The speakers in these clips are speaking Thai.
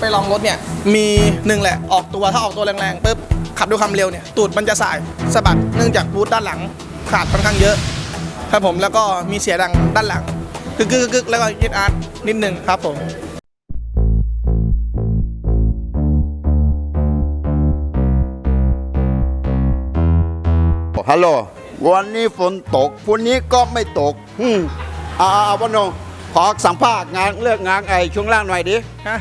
ไปลองรถเนี่ยมีหนึ่งแหละออกตัวถ้าออกตัวแรงๆปุ๊บขับด้วยความเร็วเนี่ยตูดมันจะสายสะบัดเนื่องจากบูทด้านหลังขาดค่อนข้างเยอะครับผมแล้วก็มีเสียงดังด้านหลังกึกกึกกึกแล้วก็ยึดอาร์ตนิดนึงครับผมฮัลโหลวันนี้ฝนตกพรุ่งนี้ก็ไม่ตกอืมอ่าวันนงขอสัมภาษณ์งานเลือกงานไอ้ช่วงล่างหน่อยดิฮะ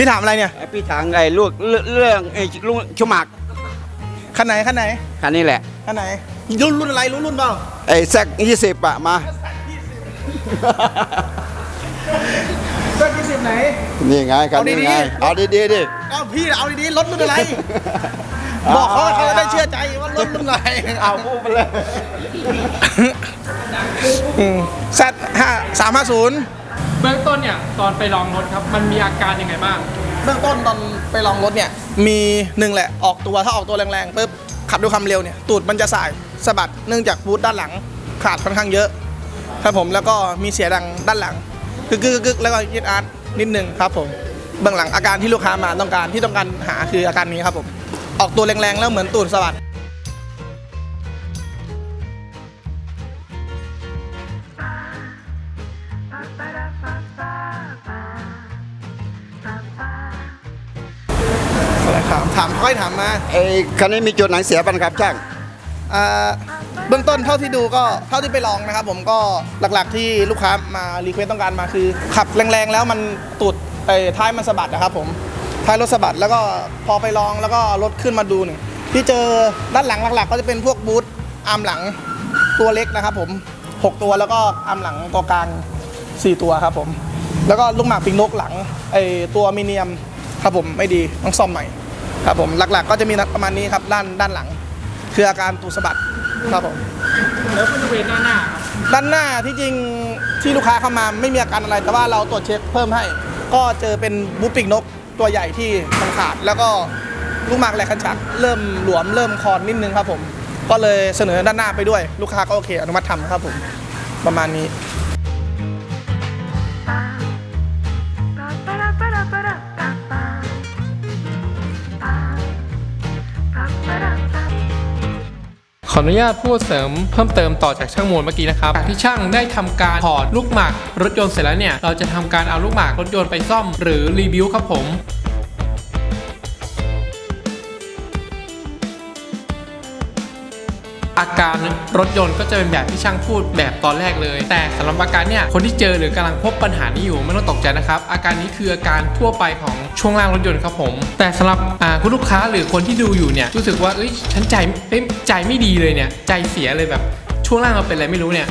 พี่ถามอะไรเนี่ยไอ้พี่ถางไอ้ลูกเรื่องเรื่องไอ้ลุงชุมักคันไหนคันไหนคันนี้แหละคันไหนรุ่นรุ่นอะไรรู้รุ่นเปล่าไอ้แซกยี่สิบอะมาเส้นที่สิบไหนนี่ไงคันนี้ไงเอาดีๆเอาดีๆดิเอ้าพี่เอาดีๆรถรุ่นอะไรบอกเขาเขาจะได้เชื่อใจว่ารถรุ่นอะไรเอาพูดไปเลยแซดห้าสามห้าศูนย์ เบื้องต้นเนี่ยตอนไปลองรถครับมันมีอาการยังไงบ้าง เบื้องต้นตอนไปลองรถเนี่ยมีหนึ่งแหละออกตัวถ้าออกตัวแรงๆปุ๊บขับด้วยความเร็วเนี่ยตูดมันจะสายสะบัดเนื่องจากบูทด้านหลังขาดค่อนข้างเยอะ ครับผมแล้วก็มีเสียงดังด้านหลังกึกกึกกึกแล้วก็ยึดอาร์ตนิดนึงครับผมเบื้องหลังอาการที่ลูกค้ามาต้องการที่ต้องการหาคืออาการนี้ครับผมออกตัวแรงๆแล้วเหมือนตูดสะบัด อะไรถามถามค่อยถามมาไอ้คันนี้มีจุดไหนเสียบ้างครับช่างอ่าเบื้องต้นเท่าที่ดูก็เท่าที่ไปลองนะครับ ผมก็หลักๆที่ลูกค้ามารีเควสต้องการมาคือ ขับแรงๆแล้วมันตูดไอ้ท้ายมันสะบัดนะครับ ผมท้ายรถสะบัดแล้วก็พอไปลองแล้วก็รถขึ้นมาดูหนึ่งที่เจอด้านหลังหลักๆ ก็จะเป็นพวกบูทอาร์มหลังตัวเล็กนะครับ ผมหกตัวแล้วก็อาร์มหลังตัวกลางสี่ตัวครับผม แล้วก็ลูกหมากปิงนกหลังไอ้ตัวมิเนียมครับผมไม่ดีต้องซ่อมใหม่ ครับผมหลักๆ ก็จะมีประมาณนี้ครับด้านด้านหลัง คืออาการตูดสะบัดครับผมแล้วบริเวณหน้าหน้าครับด้านหน้าที่จริงที่ลูกค้าเข้ามาไม่มีอาการอะไร แต่ว่าเราตรวจเช็คเพิ่มให้ ก็เจอเป็นบูปิกนกตัวใหญ่ที่มันขาด แล้วก็ลูกหมากแหลกคันชักเริ่มหลวมเริ่มคอนนิดนึงครับผม ก็เลยเสนอด้านหน้าไปด้วย ลูกค้าก็โอเคอนุมัติทำครับผมประมาณนี้ ออนุญาตพูดเสริมเพิ่มเติมต่อจากช่างมวลเมื่อกี้นะครับจากที่ช่างได้ทำการถอดลูกหมากรถยนต์เสร็จแล้วเนี่ย เราจะทำการเอาลูกหมากรถยนต์ไปซ่อม หรือรีบิวครับผม อาการรถยนต์ก็จะเป็นแบบที่ช่างพูดแบบตอนแรกเลย แต่สำหรับอาการเนี่ยคนที่เจอหรือกำลังพบปัญหานี้อยู่ไม่ต้องตกใจนะครับ อาการนี้คืออาการทั่วไปของช่วงล่างรถยนต์ครับผม แต่สำหรับคุณลูกค้าหรือคนที่ดูอยู่เนี่ยรู้สึกว่าเอ้ยฉันใจใจไม่ดีเลยเนี่ยใจเสียเลยแบบช่วงล่างเราเป็นอะไรไม่รู้เนี่ย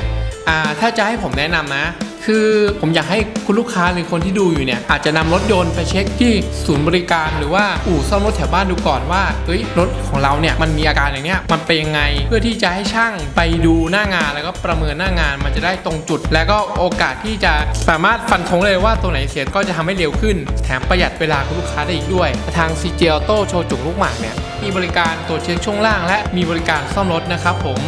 ถ้าจะให้ผมแนะนำนะ คือผมอยากให้คุณลูกค้าหรือคนที่ดูอยู่เนี่ยอาจจะนำรถยนต์ไปเช็คที่ศูนย์บริการหรือว่าอู่ซ่อมรถแถวบ้านดูก่อนว่าเฮ้ยรถของเราเนี่ยมันมีอาการอย่างเนี้ยมันเป็นยังไงเพื่อที่จะให้ช่างไปดูหน้างานแล้วก็ประเมินหน้างานมันจะได้ตรงจุด แล้วก็โอกาสที่จะสามารถฟันธงเลยว่าตัวไหนเสียก็จะทำให้เร็วขึ้น แถมประหยัดเวลาคุณลูกค้าได้อีกด้วย ทาง CJ Auto โชว์จุกลูกหมากเนี่ยมีบริการตรวจเช็คช่วงล่าง และมีบริการซ่อมรถนะครับผม